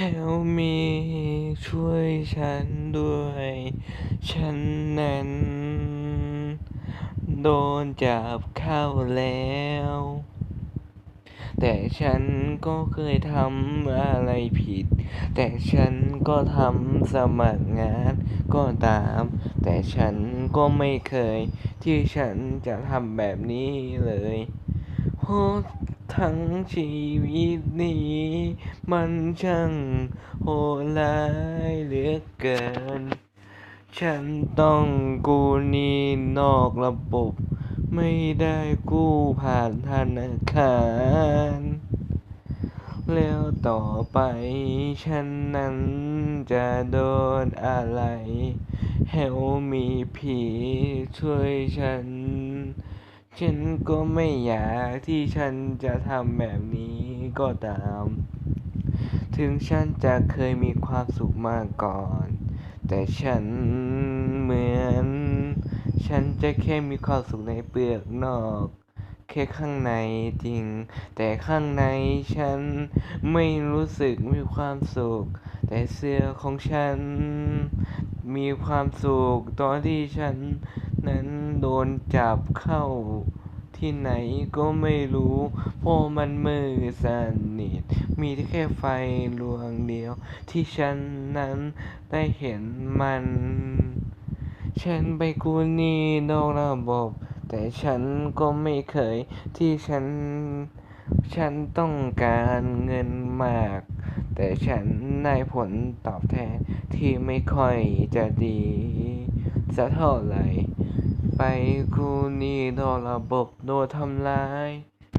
Help me ช่วยฉันด้วย ฉันนั้น โดนจับเข้าแล้ว แต่ฉันก็เคยทำอะไรผิด แต่ฉันก็ทำสมัครงานก็ตาม แต่ฉันก็ไม่เคยที่ฉันจะทำแบบนี้เลย ทั้งชีวิตนี้ มันช่างโหดร้ายเหลือเกิน ฉันต้องกู้หนี้นอกระบบ ไม่ได้กู้ผ่านธนาคาร แล้วต่อไปฉันนั้นจะโดนอะไร Help me พี่ช่วยฉัน ฉันก็ไม่อยากที่ฉันจะทำแบบนี้ก็ตาม ถึงฉันจะเคยมีความสุขมาก่อน แต่ฉันเหมือน ฉันจะแค่มีความสุขในเปลือกนอกแค่ข้างในจริง แต่ข้างในฉันไม่รู้สึกมีความสุข แต่เสื้อของฉัน มีความสุขตอนที่ฉัน นั้นโดนจับเข้าที่ไหนก็ไม่รู้เพราะมันมืดสนิทมีแค่ไฟดวงเดียว ที่ฉันนั้นได้เห็นมัน ฉันไปกู้หนี้นอกระบบ แต่ฉันก็ไม่เคยที่ฉัน ฉันต้องการเงินมาก แต่ฉันได้ผลตอบแทนที่ไม่ค่อยจะดีสักเท่าไหร่ ไปกู้หนี้นอกระบบโดนทำร้าย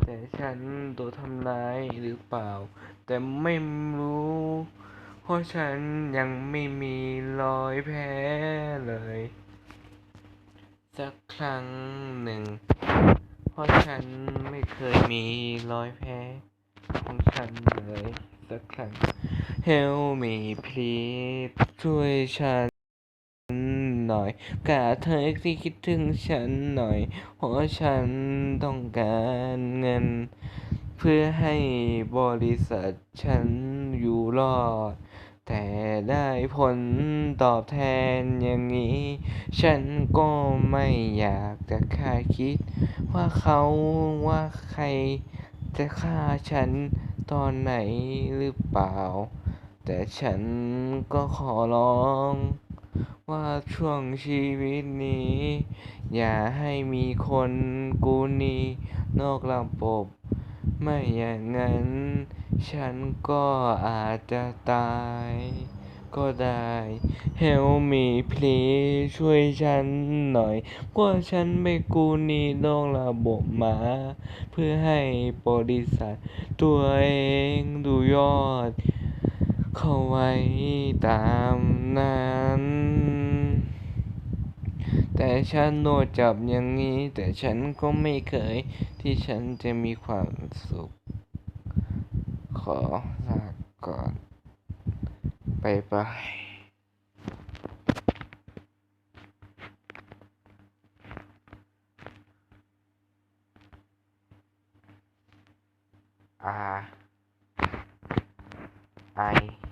แต่ฉันโดนทำร้ายหรือเปล่า แต่ไม่รู้ เพราะฉันยังไม่มีรอยแผลเลย สักครั้งหนึ่ง เพราะฉันไม่เคยมีรอยแผลของฉันเลยสักครั้ง Help me please ช่วยฉัน หน่อยกาเธอที่คิดถึงฉันหน่อยเพราะฉันต้องการเงิน เพื่อให้บริษัทฉันอยู่รอด แต่ได้ผลตอบแทนอย่างนี้ ฉันก็ไม่อยากจะคาดคิด ว่าเขาว่าใครจะฆ่าฉันตอนไหนหรือเปล่า แต่ฉันก็ขอร้อง ว่าช่วงชีวิตนี้ อย่าให้มีคนกูนี้นอกระบบ ไม่อย่างนั้น ฉันก็อาจจะตาย ก็ได้ Help me please ช่วยฉันหน่อยว่าฉันไปกูนี้นอกระบบมา เพื่อให้บริษัทตัวเองดูยอด เข้าไว้ตามนั้น แต่ฉันโดนจับอย่างนี้ แต่ฉันก็ไม่เคย ที่ฉันจะมีความสุข ขอลาก่อนบายบาย R I